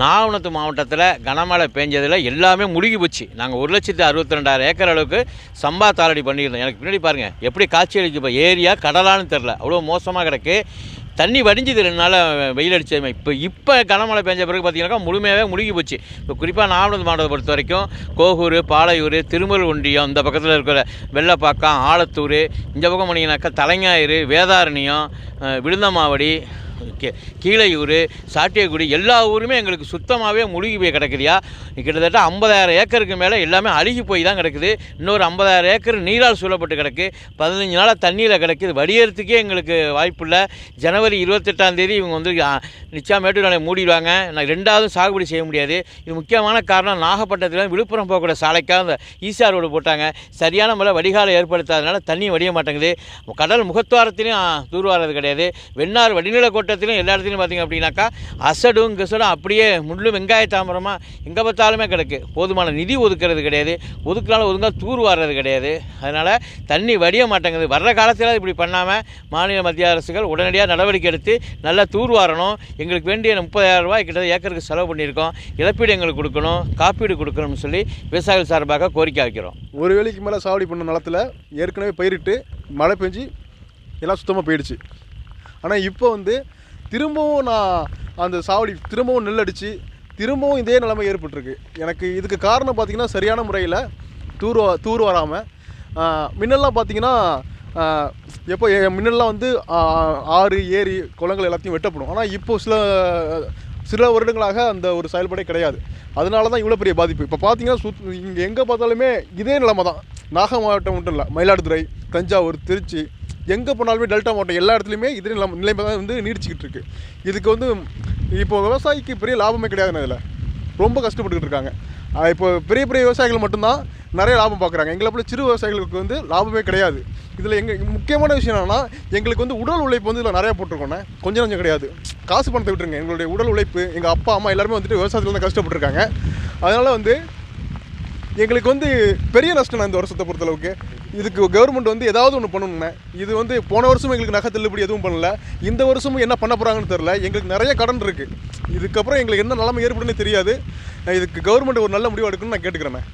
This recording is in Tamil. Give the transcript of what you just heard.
நாகப்பட்டினத்து மாவட்டத்தில் கனமழை பெஞ்சதில் எல்லாமே முழுகி போச்சு. நாங்கள் ஒரு லட்சத்து அறுபத்தி ரெண்டாயிரம் ஏக்கர் அளவுக்கு சம்பா தாரடி பண்ணியிருந்தோம். எனக்கு பின்னாடி பாருங்கள் எப்படி காட்சி அளிக்கு இப்போ? ஏரியா கடலான்னு தெரில அவ்வளோ மோசமாக கிடக்கு. தண்ணி வடிஞ்சுது ரெண்டு நாள் வெயில் அடிச்சதுமே இப்போ இப்போ கனமழை பெஞ்ச பிறகு பார்த்தீங்கன்னாக்கா முழுமையாகவே முழுகி போச்சு. இப்போ குறிப்பாக நாகப்பட்டினம் மாவட்டத்தை பொறுத்த வரைக்கும் கோகூர் பாளையூர் திருமல் ஒன்றியம் இந்த பக்கத்தில் இருக்கிற வெள்ளப்பாக்கம் ஆலத்தூர் இந்த பக்கம் போனீங்கன்னாக்கா தலைஞாயிறு வேதாரண்யம் விழுந்தமாவடி கே கீழையூர் சாட்டியக்குடி எல்லா ஊருமே எங்களுக்கு சுத்தமாகவே முழுகி போய் கிடக்குதுயா கிட்டத்தட்ட ஐம்பதாயிரம் ஏக்கருக்கு மேலே எல்லாமே அழுகி போய் தான் கிடக்குது. இன்னொரு ஐம்பதாயிரம் ஏக்கர் நீரால் சூழப்பட்டு கிடக்கு. பதினஞ்சு நாளாக தண்ணியில் கிடக்குது. வடியறதுக்கே எங்களுக்கு வாய்ப்பு இல்லை ஜனவரி இருபத்தெட்டாம் தேதி இவங்க வந்து ஆ, நிச்சயம் மேட்டூர் மூடிடுவாங்க. நான் ரெண்டாவது சாகுபடி செய்ய முடியாது. இது முக்கியமான காரணம். நாகப்பட்டினத்தில் விழுப்புரம் போகக்கூடிய சாலைக்காக அந்த ஈசிஆர் ரோடு போட்டாங்க. சரியான முறை வடிகாலை ஏற்படுத்தாதனால தண்ணி வடிய மாட்டேங்குது. கடல் முகத்துவாரத்திலையும் தூர்வாரது கிடையாது. வெண்ணார் வடிநிலக்கோட்டை கோட்டத்திலும் எல்லா இடத்துலையும் பார்த்தீங்க அப்படின்னாக்கா அசடும் கிசடும் அப்படியே முள்ளும் வெங்காய தாமரமாக எங்கே பார்த்தாலுமே கிடக்கு. போதுமான நிதி ஒதுக்கிறது கிடையாது. ஒதுக்கினாலும் ஒதுங்காக தூர் வாடுறது கிடையாது. அதனால் தண்ணி வடிய மாட்டேங்குது. வர்ற காலத்தில் இப்படி பண்ணாமல் மாநில மத்திய அரசுகள் உடனடியாக நடவடிக்கை எடுத்து நல்லா தூர் வாரணும். எங்களுக்கு வேண்டிய முப்பதாயிரம் ரூபாய் கிட்ட ஏக்கருக்கு செலவு பண்ணியிருக்கோம். இழப்பீடு எங்களுக்கு கொடுக்கணும். காப்பீடு கொடுக்கணும்னு சொல்லி விவசாயிகள் சார்பாக கோரிக்கை வைக்கிறோம். ஒரு வேலைக்கு மேலே சாவடி பண்ண நிலத்துல ஏற்கனவே பயிரிட்டு மழை பெஞ்சு எல்லாம் சுத்தமாக போயிடுச்சு. ஆனால் இப்போ வந்து திரும்பவும் நான் அந்த சாவடி திரும்பவும் நெல் அடித்து திரும்பவும் இதே நிலைமை ஏற்பட்டிருக்கு. எனக்கு இதுக்கு காரணம் பார்த்திங்கன்னா சரியான முறையில் தூர் தூர் வராமல் முன்னெல்லாம் பார்த்தீங்கன்னா எப்போ எ- முன்னெல்லாம் வந்து ஆறு ஏரி குளங்கள் எல்லாத்தையும் வெட்டப்படும். ஆனால் இப்போ சில சில வருடங்களாக அந்த ஒரு செயல்பாடே கிடையாது. அதனால தான் இவ்வளோ பெரிய பாதிப்பு. இப்போ பார்த்தீங்கன்னா சுத் இங்கே எங்கே பார்த்தாலுமே இதே நிலைமை தான் நாகை மாவட்டம் மட்டும் இல்லை மயிலாடுதுறை தஞ்சாவூர் திருச்சி எங்கே போனாலுமே டெல்டா மாவட்டம் எல்லா இடத்துலையுமே இது நிலைமை நிலைமை தான் வந்து நீடிச்சிக்கிட்டு இருக்குது இதுக்கு வந்து இப்போ விவசாயிக்கு பெரிய லாபமே கிடையாதுன்னு இதில் ரொம்ப கஷ்டப்பட்டுக்கிட்டு இருக்காங்க. இப்போ பெரிய பெரிய விவசாயிகள் மட்டும்தான் நிறைய லாபம் பார்க்குறாங்க எங்களை போல சிறு விவசாயிகளுக்கு வந்து லாபமே கிடையாது. இதில் எங்கள் முக்கியமான விஷயம் என்னென்னா எங்களுக்கு வந்து உடல் உழைப்பு வந்து இதில் நிறையா போட்டிருக்கோண்ணே கொஞ்சம் கொஞ்சம் கிடையாது. காசு பணத்தை விட்டுருங்க. எங்களுடைய உடல் உழைப்பு எங்கள் அப்பா அம்மா எல்லாருமே வந்துட்டு விவசாயத்தில் தான் கஷ்டப்பட்டுருக்காங்க. அதனால் வந்து எங்களுக்கு வந்து பெரிய நஷ்டம் இந்த வருஷத்தை பொறுத்தளவுக்கு. இதுக்கு கவர்மெண்ட் வந்து ஏதாவது ஒன்று பண்ணணும்ண்ணே இது வந்து போன வருஷமும் எங்களுக்கு நகை தள்ளுபடி எதுவும் பண்ணல. இந்த வருஷமும் என்ன பண்ண போகிறாங்கன்னு தெரில எங்களுக்கு நிறைய கடன் இருக்குது இதுக்கப்புறம் எங்களுக்கு என்ன நிலைமை ஏற்படுன்னு தெரியாது. இதுக்கு கவர்மெண்ட் ஒரு நல்ல முடிவு எடுக்கணும்னு நான் கேட்டுக்கிறேன்